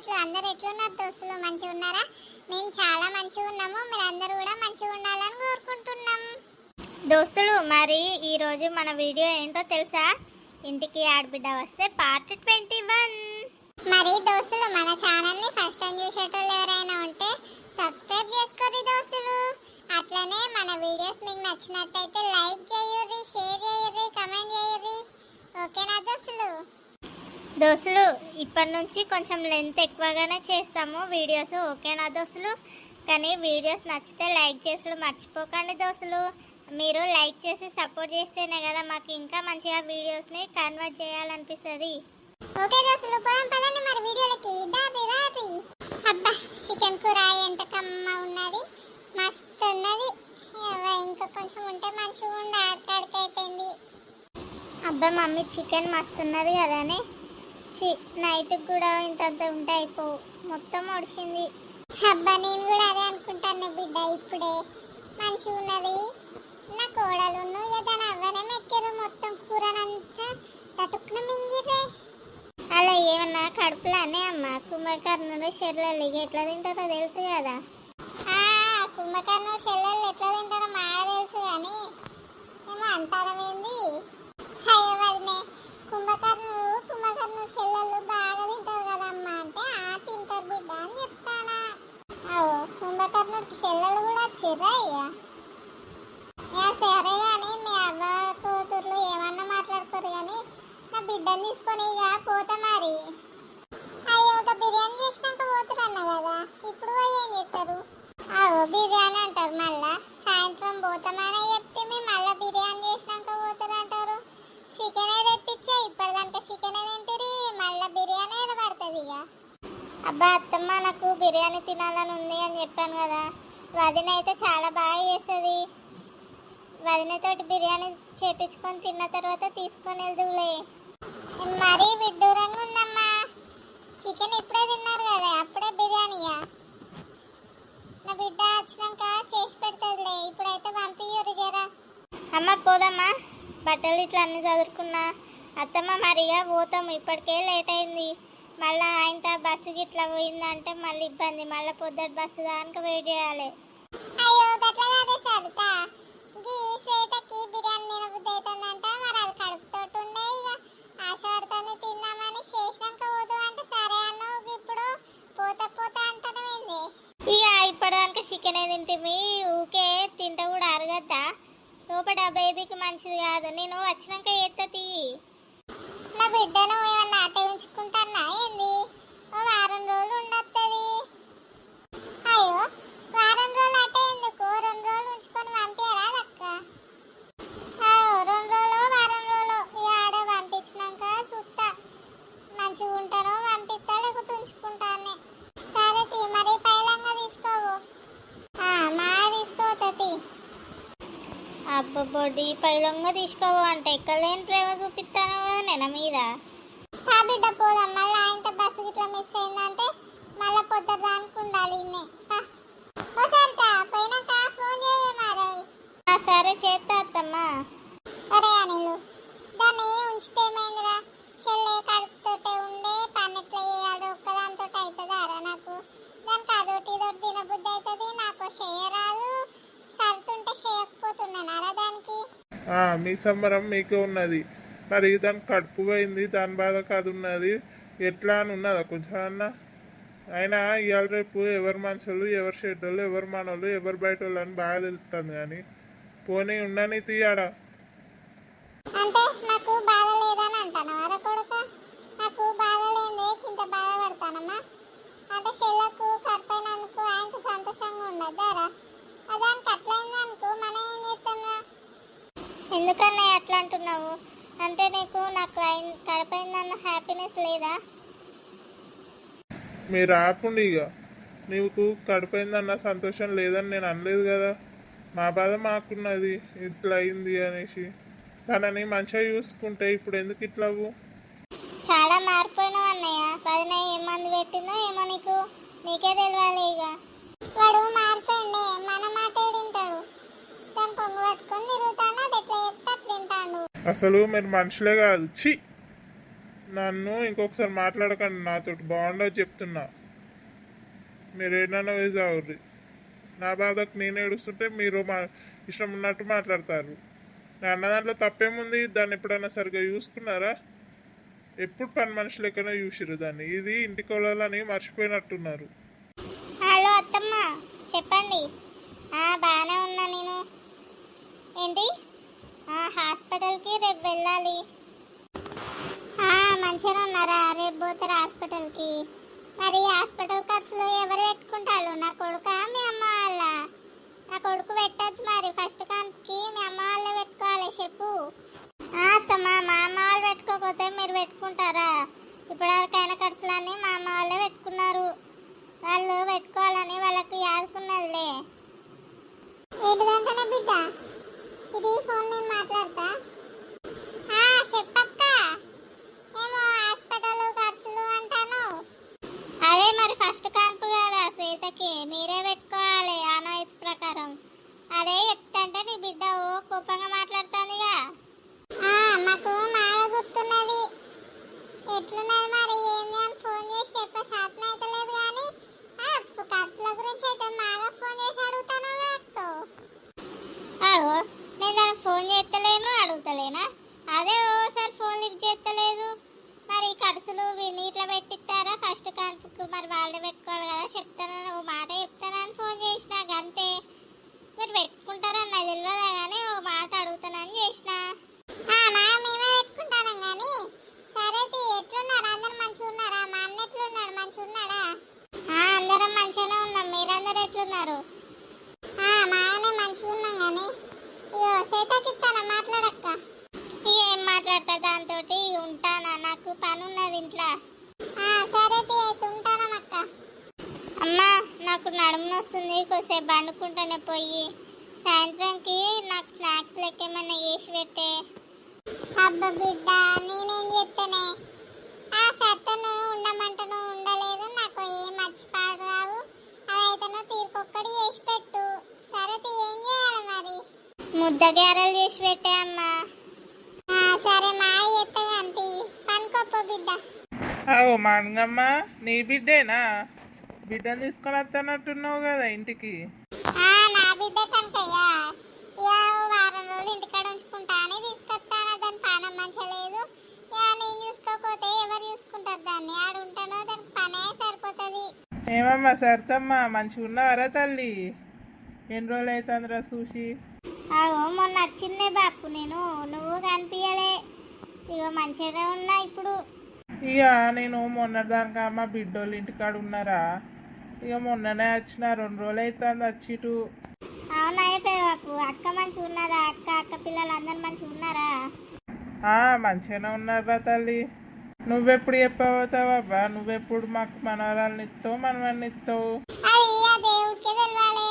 ముచ్చట్లు అందరు ఎట్లున్నారు? దోస్తులు మంచిగా ఉన్నారా? మేము చాలా మంచిగా ఉన్నాము. మీరు అందరూ కూడా మంచిగా ఉండాలని కోరుకుంటున్నాం. దోస్తులు మరి ఈరోజు మన వీడియో ఏంటో తెలుసా? ఇంటికి ఆడబిడ్డ వస్తే పార్ట్ ట్వంటీ వన్ మరి దోస్తులు మన ఛానల్ని ఫస్ట్ టైం చూసేటోళ్ళు ఎవరైనా ఉంటే సబ్స్క్రైబ్ చేసుకోండి దోస్తులు. అట్లనే మన వీడియోస్ మీకు నచ్చినట్టయితే లైక్ చేయుర్రి షేర్ చేయుర్రి కమెంట్ చేయుర్రి ఓకేనా దోస్తులు? దోస్తులు ఇప్పటి నుంచి కొంచెం లెంత్ ఎక్కువగానే చేస్తాము. వీడియోస్ ఓకేనా దోస్తులు? కానీ వీడియోస్ నచ్చితే లైక్ చేసుడు మర్చిపోకండి దోస్తులు. మీరు లైక్ చేసి సపోర్ట్ చేస్తేనే కదా మాకు ఇంకా మంచిగా వీడియోస్ని కన్వర్ట్ చేయాలనిపిస్తుంది. ఓకే దోస్తులు పదండి మరి వీడియోలకి. అబ్బా చికెన్ కూర ఎంత కమ్మ ఉన్నది. మస్తు ఉన్నది. ఇంకా కొంచెం ఉంటే మంచిగా ఉండి ఆడకాడికి అయిపోయింది. అబ్బా మమ్మీ చికెన్ మస్తున్నది కదానే. చి నైట్కి కూడా ఇంతంత ఉంటే అయిపోవు మొత్తం ఒడిచింది అబ్బా నేను కూడా అదే అనుకుంటాను బిడ్డ ఇప్పుడే. మంచిగా ఉన్నది. నా కోడలు ఏదైనా అవ్వనే మెక్కిరు మొత్తం కూరనంతా. తటుక్కున మింగిరే అలా ఏమన్నా కడుపులానే అమ్మ? కుంభకర్ణుడు షెర్లలు ఎట్లా తింటారో తెలుసు కదా. కుంభకర్ణుడు చెల్లెళ్ళు ఎట్లా తింటారో మా తెలుసు కానీ ఏమో అంటారమేంది? అయ్యో వదినే కుంభకర్ణుడు కుంభకర్ణుడు చెల్లెళ్ళు బాగా తింటారు కదమ్మా అంటే ఆ తింటారు బిడ్డ అని చెప్తానా అవు కుంభకర్ణుడికి చెల్లెళ్ళు కూడా వచ్చిర్రా అయ్యా యా సరే కానీ మీ అవ్వ కూతుర్లు ఏమన్నా మాట్లాడుకోరు కానీ నా బిడ్డని తీసుకొని ఇక పోతా మరి. అయ్యో ఒక బిర్యానీ చేసినాక పోతురన్న కదా ఇప్పుడు పోయి ఏం చేస్తారు? అగో బిర్యానీ అంటారు మళ్ళా. సాయంత్రం పోతామని చెప్తే మేము మళ్ళీ బిర్యానీ చేసినాక పోతారు అంటారు. చికెన్ తెప్పించా? ఇప్పటిదానికి చికెన్ తింటారు? మళ్ళీ బిర్యానీ పడుతుంది ఇక? అబ్బా అత్తమ్మ నాకు బిర్యానీ తినాలని ఉంది అని చెప్పాను కదా. వదిన అయితే చాలా బాగా చేస్తుంది. వదినతోటి బిర్యానీ చేపించుకొని తిన్న తర్వాత తీసుకొని వెళ్దులే మరీ విడ్డూరంగా ఉందమ్మా. చికెన్ ఇప్పుడే తిన్నారు కదా అప్పుడే బిర్యానీయా? నా బిడ్డ వచ్చినాక చేసి పెడతాదిలే ఇప్పుడైతే పంపియ్యరు జరా. అమ్మ పోదమ్మా బట్టలు ఇట్లా అన్ని చదువుకున్నా అత్తమ్మ మరిగా పోతాం ఇప్పటికే లేట్ అయింది. మళ్ళీ ఆయనతో బస్సుకి ఇట్లా పోయిందంటే మళ్ళీ ఇబ్బంది. మళ్ళీ పొద్దుట బస్సు దానికి వెయిట్ చేయాలి. అయ్యో గట్ల కాదే సరిత. గీ సీతకి బిర్యానీ తినబుద్ధి అవుతుందంట మరి అది కడుపుతోటి ఉండే ఇక ఆశ పడుతుంది తిందామని చేసినాక పోదు అంటే సరే అన్నావు. ఇప్పుడు పోతా పోతా అంటానేంది ఇక ఇప్పటిదానికి చికెన్ తింటిమి? ఊకే తింటే కూడా అరగద్దా? లోపల బేబీకి మంచిది కాదు. నేను వచ్చినాక ఎత్త నా బిడ్డను ఏమన్నా అట్టే ఉంచుకుంటానా ఏంది ఓ వారం రోజులు ఉండొస్తుంది అయ్యో వారం రోజులు అట్టే ఎందుకు రెండు రోజులు ఉంచుకొని పంపించరా అక్క రెండు రోజులు వారం రోజులు ఈ ఆడ పంపించినాక చూస్తా మంచిగా ఉంటానో పంపిస్తా లేకపోతే ఉంచుకుంటానే సరే తీ మరి పైలంగా తీసుకోవు ఆ, మా తీసుకోతీ అబ్బబ్బొడి పైలంగా తీసుకోవు అంటే ఎక్కలేని ప్రేమ చూపిస్తాను కదా నేను మీద. ఆ బిడ్డ పోదాం. మళ్ళీ ఆయనతో బస్సు ఇట్లా మిస్ అయిందంటే మళ్ళీ పొద్దుట దానికి ఉండాలి ఇన్నే ఓ సరితా పోయినాక ఫోన్ చేయ మరి. ఆ, సరే చేస్తా అత్తమ్మా. అరే అనిలు దాన్ని ఉంచితే ఏమైందిరా? చెల్లె కడుపుతోటే ఉండే పని ఎట్లా చేయాలి ఒక్కదాంతో అవుతుందారా నాకు? దానికి అదొకటి ఇదొకటి తినబుద్ధి అవుతుంది నాకు చేయరాదు చేయకపోతున్నానారా దానికి మీ సంబరం మీకే ఉన్నది. మరి దాని కడుపు పోయింది దాని బాధ కాదు ఉన్నది. ఎట్లా అని ఉన్నదా కొంచెం అన్న? అయినా ఇవాళ రేపు ఎవరు మనుషులు ఎవరు షెడ్డోళ్ళు ఎవరు మనోళ్ళు ఎవరు బయట వాళ్ళు అని బాగా తెలుస్తుంది కానీ పోనీ ఉండని తీయాడా అంటే నాకు బాధ లేదని అంటాను కొడుక? నాకు బాధ లేదే ఇంత బాధపడతానమ్మా. అంటే చెల్లకు కట్టినందుకు ఆయనకు సంతోషంగా ఉండద్దారా? అదానికి అట్లయిందనుకో మనం ఏం చేస్తున్నా? ఎందుకన్నా అట్లా అంటున్నావు? అంటే నీకు నాకు అయిన కడపైందన్న హ్యాపీనెస్ లేదా? మీరు ఆపండి ఇక నీకు కడుపైందన్న సంతోషం లేదని నేను అనలేదు కదా. మా బాధ మాకున్నది. ఇట్లా అయింది అనేసి. తనని మంచిగా చూసుకుంటే ఇప్పుడు ఎందుకు ఇట్లా? చాలా మారిపోయినావు అన్నయ్య. పదిన ఏం మందు పెట్టిందో ఏమో నీకు. నీకే తెలియాలి ఇక వాడు మారిపోయిండే మన మాట వింటాడు దాని పొంగు పట్టుకొని తిరుగుతాడు అది ఎట్లా చెప్తే అట్లా వింటాడు. అసలు మీరు మనుషులే కాదు. చి నన్ను ఇంకొకసారి మాట్లాడకండి నాతో బాగుండదు చెప్తున్నా. మీరు ఏదైనా వేసి నా బాధకు నేను ఏడుస్తుంటే మీరు మా ఇష్టం ఉన్నట్టు మాట్లాడతారు. నా అన్న దాంట్లో తప్పేముంది? దాన్ని ఎప్పుడైనా సరిగ్గా చూసుకున్నారా? ఎప్పుడు పని మనుషులు లెక్కనే చూసిరు దాన్ని. ఇది ఇంటి కొలాలని మర్చిపోయినట్టున్నారు. చెప్పండి. బాగానే ఉన్నా నేను. ఏంటి? ఆ, హాస్పిటల్కి రేపు వెళ్ళాలి. మంచిగా ఉన్నారా? రేపు పోతారు హాస్పిటల్కి? మరి హాస్పిటల్ ఖర్చులు ఎవరు పెట్టుకుంటారు? నా కొడుక మీ అమ్మ వాళ్ళ? నా కొడుకు పెట్టద్దు మరి. ఫస్ట్ కాన్పుకి మీ అమ్మ వాళ్ళే పెట్టుకోవాలి చెప్పు. అత్తమ్మ మా అమ్మ వాళ్ళు పెట్టుకోకపోతే మీరు పెట్టుకుంటారా? ఇప్పటివరకైనా ఖర్చులన్నీ మా అమ్మ వాళ్ళే పెట్టుకున్నారు. వాళ్ళు పెట్టుకోవాలని వాళ్ళకి యాదుకున్నదిలే. ఏంటిదంటే బిడ్డ? ఇది ఫోన్ నేను మాట్లాడుతున్నాను ఆ, చెప్పక్క ఏమో హాస్పిటల్ ఖర్చులు అంటాను అదే మరి ఫస్ట్ కాన్పు కదా శ్వేతకి మీరే పెట్టుకోవాలి ఆనవాయితీ ప్రకారం అదే చెప్తాంటే నీ బిడ్డ ఓ కోపంగా మాట్లాడుతుందిగా ఆ, మాకు బాగా గుర్తున్నది ఎట్లున్నది మరి ఏంది అని ఫోన్ చేసి చెప్ప శాతం అయితే లేదు కానీ ఆ, ఖర్చుల గురించి అయితే బాగా ఫోన్ చేసి అడుగుతాను అక్కో ఆగో నేను చేస్తలేను అడుగుతలేనా? అదే ఓసారి ఫోన్ లిఫ్ట్ చేస్తలేదు. మరి ఖర్చులు వీడిని ఇట్లా పెట్టిస్తారా? ఫస్ట్ కాన్పుకు మరి వాళ్ళే పెట్టుకోవాలి కదా చెప్తానని ఓ మాట చెప్తానని ఫోన్ చేసిన? అంతే మీరు పెట్టుకుంటారని నాకు తెలియదా కానీ ఓ మాట అడుగుతానని చేసిన. మేమే పెట్టుకుంటాను కానీ సరే ఎట్లున్నారు? అందరు మంచిగా ఉన్నారా మా అన్న ఎట్లున్నాడు? మంచిగా ఉన్నాడా అందరం మంచిగానే ఉన్నాం. మీరందరూ ఎట్లున్నారు? ఆ, మా ఆయన మంచిగా ఉన్నాం కానీ ఇగో సీతకిస్తాను మాట్లాడక్క ఇక ఏం మాట్లాడతా దాంతో ఉంటానా నాకు పని ఉన్నది ఇంట్లో ఆ, సరే తీ, అయితే ఉంటానమ్మక్క అమ్మా నాకు నడుము నొస్తుంది కొద్దిసేపు పండుకుంటూనే పోయి సాయంత్రంకి నాకు స్నాక్స్ లెక్క ఏమైనా చేసి పెట్టే. అబ్బ బిడ్డ నేనేం చెప్తానే ఆ సత్తను ఉండమంటను ఉండలేదు నాకు ఏం మర్చిపాడు రావు. అదైతేనో తీరుకొక్కడి చేసి పెట్టు. సరే ఏం చేయాలి మరి? ముద్ద గారెలు చేసి పెట్టే అమ్మా. ఆ, సరే మా ఎత్తగా అంతి పనుకోప్ప బిడ్డ. అవు మంగమ్మ నీ బిడ్డేనా? బిడ్డను తీసుకొని వస్తానట్టున్నావు కదా ఇంటికి. నా బిడ్డ కనుకయ్యా వారం రోజులు ఇంటికాడ తీసుకొస్తాను? దాని పానం మంచిగా లేదు. ఇక నేను చూసుకోకపోతే ఎవరు చూసుకుంటారు దాన్ని? ఆడ ఉంటానో దానికి పనే సరిపోతుంది. ఏమమ్మా సరితమ్మా మంచిగా ఉన్నావరా తల్లి? ఎన్ని రోజులు అవుతుందిరా చూసి? అగో మొన్న వచ్చిందే బాపు నేను నువ్వు కనిపించలే ఇక మంచిగానే ఉన్నా ఇప్పుడు. ఇక నేను మొన్నటిదాకా మా బిడ్డోళ్ళు ఇంటికాడ ఉన్నారా? ఇక మొన్ననే వచ్చిన రెండు రోజులు అవుతుంది వచ్చిటు. అవునా అయిపోయి బాపు? అక్క మంచిగా ఉన్నదా? అక్క అక్క పిల్లలు అందరు మంచిగా ఉన్నారా? ఆ, మంచిగానే ఉన్నారా తల్లి. నువ్వెప్పుడు చెప్పబోతావబ్బా నువ్వెప్పుడు మాకు మనవరాలను ఇస్తావు మనవల్ని ఇస్తావు? అది ఆ దేవుడికి తెలవాలి.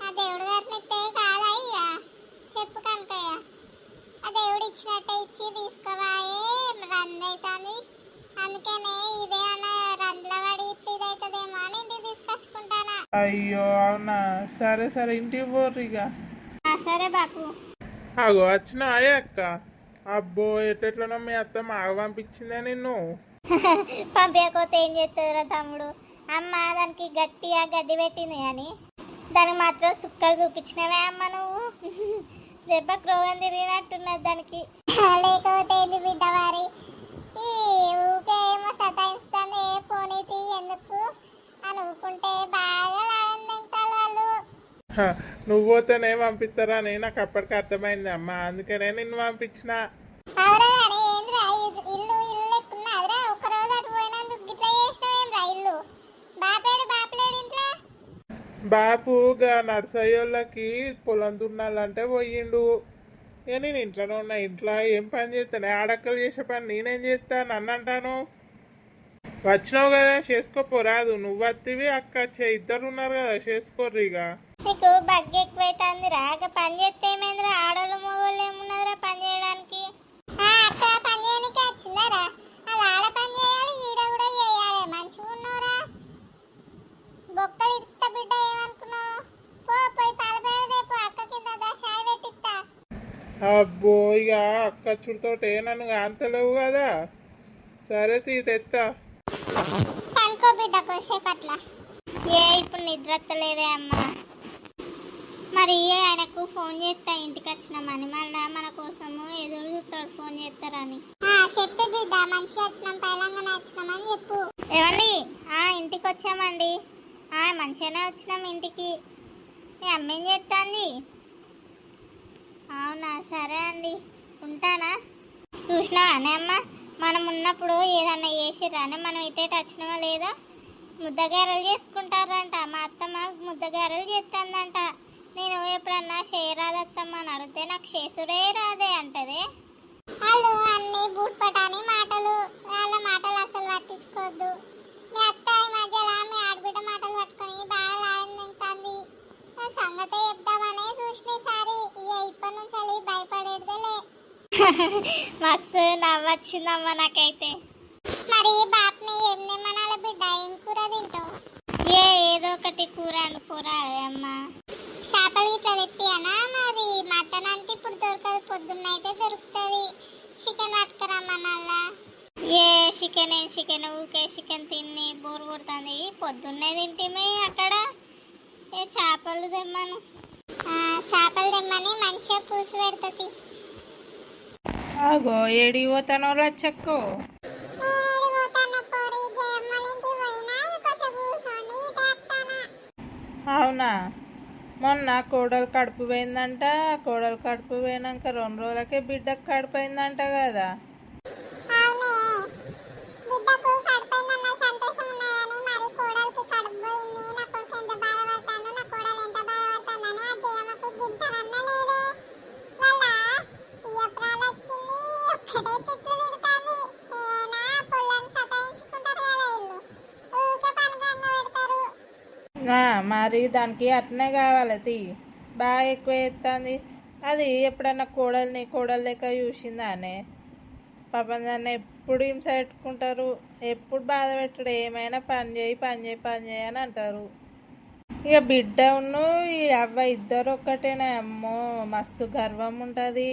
ఆ దేవుడు గారిని ఇస్తే కాదా ఇక చెప్పు కనుకయ్య. ఆ దేవుడు ఇచ్చినట్టే ఇచ్చి తీసుకోవాయే రంది అవుతుంది అందుకనే ఇదే అన్న రందుల పడి ఇదవుతుందేమో అని అయ్యో అవునా? సరే సరే ఇంటికి పోర్రు ఇక. సరే బాపు. అగో వచ్చిన అయ్యే అక్క? అబ్బో ఎట్లెట్లనో మీ అత్త మాగ పంపించిందే నిన్ను. పంపించకపోతే ఏం చేస్తుందిరా తమ్ముడు? అమ్మ దానికి గట్టిగా గడ్డి పెట్టింది కానీ దానికి మాత్రం సుక్కలు చూపించినవే అమ్మ నువ్వు. దెబ్బకు రోగం తిరిగినట్టున్నది దానికి. లేకపోతే ఏంది బిడ్డ వారి ఈ ఊకే ఏమో సతాయిస్తుంది ఏ ఎందుకు? ఊకుంటే బాగా లాగందింటారు వాళ్ళు. హ, నువ్వు పోతేనే పంపిస్తారా? అని నాకు అప్పటికి అర్థమైంది అమ్మ. అందుకనే నిన్ను పంపించిన. ఇంట్లో? బాపుగా నర్సయ్యోళ్ళకి పొలం దున్నాలంటే పోయిండు. నేను ఇంట్లోనే ఉన్నా. ఇంట్లో ఏం పని చేస్తాను? ఆడక్కలు చేసే పని నేనేం చేస్తా? నన్ను అంటాను వచ్చినావు కదా చేసుకోపోరాదు నువ్వు వత్తివి అక్క చే- ఇద్దరు ఉన్నారు కదా చేసుకోర్రు ఇక నీకు బగ్గి ఎక్కువైతుంది రాక పని చేస్తే ఏమైందిరా ఆడోళ్ళు మగోళ్ళు ఏమున్నదిరా పని చేయడానికి? ఆ అక్క పని చేయడానికి వచ్చిందారా అది ఆడ పని చేయాలి ఈడ కూడా చేయాలి. మంచిగా ఉన్నారా బొక్కలు ఇస్తా బిడ్డ ఏమనుకున్నావు? పో పోయి పాలపేడదే పో అక్క కింద దా చాయ్ పెట్టిస్తా అబ్బో ఇక అక్క చుడితోటే నన్ను అంతలేవు కదా. సరే తీ తెత్తా. పనుకో బిడ్డ కొద్దిసేపు అట్లా ఏ ఇప్పుడు నిద్ర వస్తలేదే అమ్మ. మరి ఆయనకు ఫోన్ చేస్తా ఇంటికి వచ్చినామని మళ్ళా మన కోసము ఎదురు చూస్తాడు ఫోన్ చేస్తారని చెప్పు బిడ్డ మంచిగా వచ్చినాం పైలంగానే వచ్చినామని చెప్పు. ఏమండి? ఆ ఇంటికి వచ్చామండి ఆ మంచిగానే వచ్చినాం ఇంటికి. మీ అమ్మ ఏం చేస్తుంది అవునా సరే అండి. ఉంటానా? చూసినావా అమ్మ? మనం ఉన్నప్పుడు ఏదన్నా చేసిర్రానే? మనం ఇటేట వచ్చినామా లేదా? ముద్దగారెలు చేసుకుంటారంట. మా అత్తమ్మ ముద్దగారెలు చేస్తుందంట నేను ఎప్పుడన్నా చేయరాదత్తమ్మ అని అడిగితే నాకు చేసుడే రాదే అంటదే. వాళ్ళు అన్ని బూట్పటాని మాటలు. వాళ్ళ మాటలు అసలు పట్టించుకోవద్దు. మీ అత్త ఈ మధ్యలో మీ ఆడబిడ్డ మాటలు పట్టుకొని బాగా లాయం తింటుంది. సంగతే చెప్దామనే చూసిన సారి. ఇక ఇప్పటి నుంచి భయపడి మస్తు నవ్వొచ్చిందమ్మ నాకైతే. మరి బాప్ని ఏం తిమ్మనాల బిడ్డ? ఏం కూర తింటావు? ఏ ఏదో ఒకటి కూర అనుకోరా అమ్మా. చేపలు ఇట్లా తెప్పియనా మరి? మటన్ అంటే ఇప్పుడు దొరకదు పొద్దున్న అయితే దొరుకుతుంది. చికెన్ పట్టుకురమ్మనల్లా ఏ చికెన్ ఏం చికెన్? ఊకే చికెన్ తిని బోర్ కొడుతుంది. పొద్దున్నే తింటిమే అక్కడ. ఏ చేపలు తెమ్మను. చేపలు తెమ్మని మంచిగా పులుసు పెడుతుంది ఆగో ఏడి పోతానో లచ్చక్కో అవునా? మొన్న కోడలు కడుపు పోయిందంట కోడలు కడుపు పోయినాక రెండు రోజులకే బిడ్డకు కడుపు అయిందంట కదా. మరి దానికి అట్నే కావాలి తీ. బాగా ఎక్కువ ఎత్తుంది అది ఎప్పుడన్నా కోడల్ని కోడలు లెక్క చూసిందానే? పాపం దాన్ని ఎప్పుడు హింస పెట్టుకుంటారు? ఎప్పుడు బాధ పెట్టుడు? ఏమైనా పని చేయి పని చేయి పని చేయి అని అంటారు. ఇక బిడ్డ ఉన్ను ఈ అవ్వ ఇద్దరు ఒక్కటేనా. అమ్మో మస్తు గర్వం ఉంటుంది.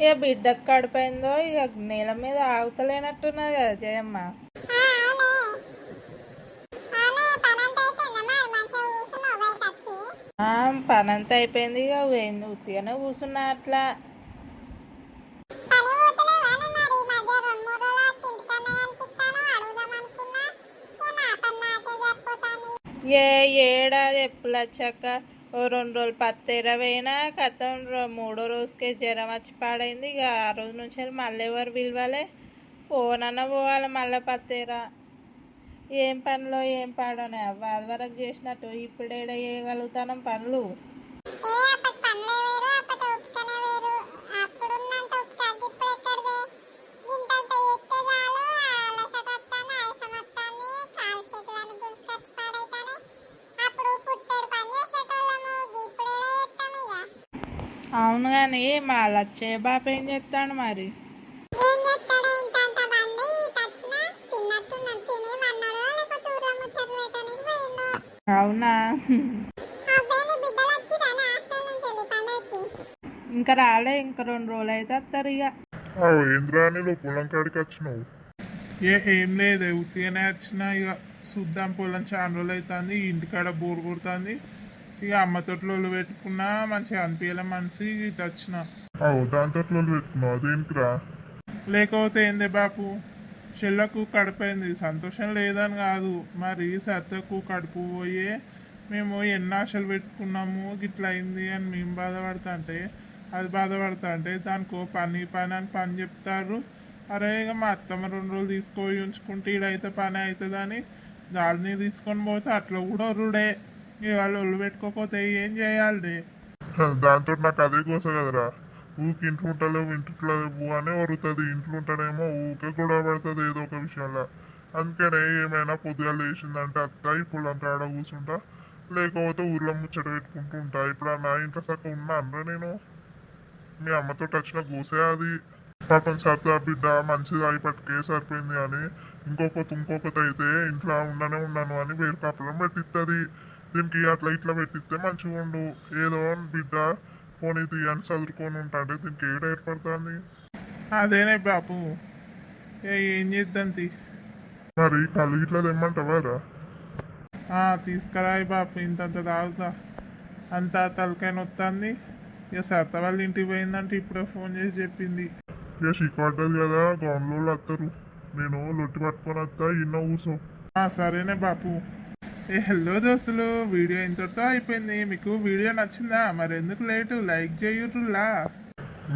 ఇక బిడ్డకు కడిపోయిందో ఇక నేల మీద ఆగుతలేనట్టున్నది కదా జయమ్మ. పనంతా అయిపోయింది ఇక ఉత్తిగానే కూర్చున్నా అట్లా. ఏ ఏడా చెప్పులచ్చాక ఓ రెండు రోజులు పత్తెర పోయినా కథం మూడో రోజుకే జ్వరం వచ్చి పాడైంది. ఇక ఆ రోజు నుంచి మళ్ళీ ఎవరు పిలవాలి. పోనన్న పోవాలి మళ్ళీ పత్తేరా. ఏం పనిలో ఏం పాడోనే అవ్వ. అది వరకు చేసినట్టు ఇప్పుడేడ చేయగలుగుతాం పనులు? ఏ అప్పటి పనులే వేరు అప్పటి ఓపికనే వేరు. అప్పుడున్నంత అవునా? ఇంకా రాలే ఇంకా రెండు రోజులు అయితే వస్తారు ఇక ఏంద్రా నువ్వు పొలం కాడికి వచ్చినావు? ఏ ఏం లేదు ఉత్తిగానే వచ్చిన ఇక చూద్దాం పొలం చాలా రోజులు అవుతుంది ఇంటికాడ బోర్ కొడుతుంది. ఇక అమ్మ తోటలో పెట్టుకున్నా మంచిగా అనిపించలే మనిషి ఇటు వచ్చిన. దాంతో పెట్టుకున్నావు దేనికిరా లేకపోతే ఏంది బాపు? చెల్లకు కడిపోయింది సంతోషం లేదని కాదు. మరి సర్తకు కడుపు పోయే మేము ఎన్ని ఆశలు పెట్టుకున్నాము గిట్లా అయింది అని మేము బాధపడతా అంటే అది బాధపడతా అంటే దానికో పని పని అని పని చెప్తారు. అరే ఇక మా అత్తమ్మ రెండు రోజులు తీసుకొని ఉంచుకుంటే ఈడైతే పని అవుతుందని దాడిని తీసుకొని పోతే అట్లా కూడా రుడే ఇక వాళ్ళు ఒళ్ళు పెట్టుకోకపోతే ఏం చేయాలి దాంతో నాకు అదే కోసం కదరా. ఊకి ఇంట్లో ఉంటలేవు ఇంట్లో అనే వరుతుంది ఇంట్లో ఉంటాడేమో ఊకే గొడవ పడుతుంది ఏదో ఒక విషయంలో. అందుకనే ఏమైనా పొద్దుగా లేచిందంటే అత్త ఇప్పుడు అంత ఆడ కూర్చుంటా లేకపోతే ఊర్లో ముచ్చట పెట్టుకుంటూ ఉంటా. ఇప్పుడు నా ఇంట్లో సక్క ఉన్నా అనరా నేను? మీ అమ్మతో వచ్చిన గూసే అది. పాపం సత్తా బిడ్డ మంచిది అయి పట్టుకే సరిపోయింది అని ఇంకొకటి ఇంకొకటి అయితే ఇంట్లో ఉండనే ఉన్నాను అని వేరు కాపలం పెట్టిస్తుంది దీనికి అట్లా ఇట్లా పెట్టిస్తే మంచిగా ఉండు ఏదో బిడ్డ పోనీ తీయని చదువుకొని ఉంటాంటే దీనికి ఏడ ఏర్పడుతుంది? అదేనే బాపు ఏ ఏం చేద్దాం తీ. మరి కళ్ళు ఇట్లా తెమ్మంటావారా ఆ, తీసుకురాయి బాపు ఇంతంత తాగుతా. అంతా తలకాయ నొత్తాంది. ఇక సర్త వాళ్ళ ఇంటికి పోయిందంటే ఇప్పుడే ఫోన్ చేసి చెప్పింది. ఇక చిక్కు కదా గౌన్లో వస్తారు నేను లొట్టి పట్టుకొని వస్తా ఇన్న కూర్చో. సరేనే బాపు హలో దోస్తులు వీడియో ఇంతటితో అయిపోయింది. మీకు వీడియో నచ్చిందా? మరి ఎందుకు లేటు? లైక్ చేయుర్రులా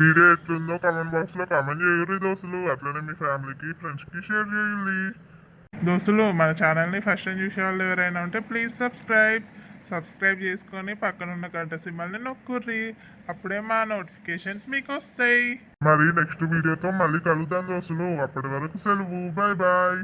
వీడియో ఎట్లుందో కామెంట్ బాక్స్లో కామెంట్ చేయరు దోస్తులు. అట్లనే మీ ఫ్యామిలీకి ఫ్రెండ్స్కి షేర్ చేయండి దోస్తులు మన ఛానల్ని ఫస్ట్ టైం చూసే వాళ్ళు ఎవరైనా ఉంటే ప్లీజ్ సబ్స్క్రైబ్ సబ్స్క్రైబ్ చేసుకొని పక్కన ఉన్న గంట సింబల్ని నొక్కుర్రి. అప్పుడే మా నోటిఫికేషన్స్ మీకు వస్తాయి. మరి నెక్స్ట్ వీడియోతో మళ్ళీ కలుద్దాం దోస్తులు. అప్పటి వరకు సెలవు. Bye bye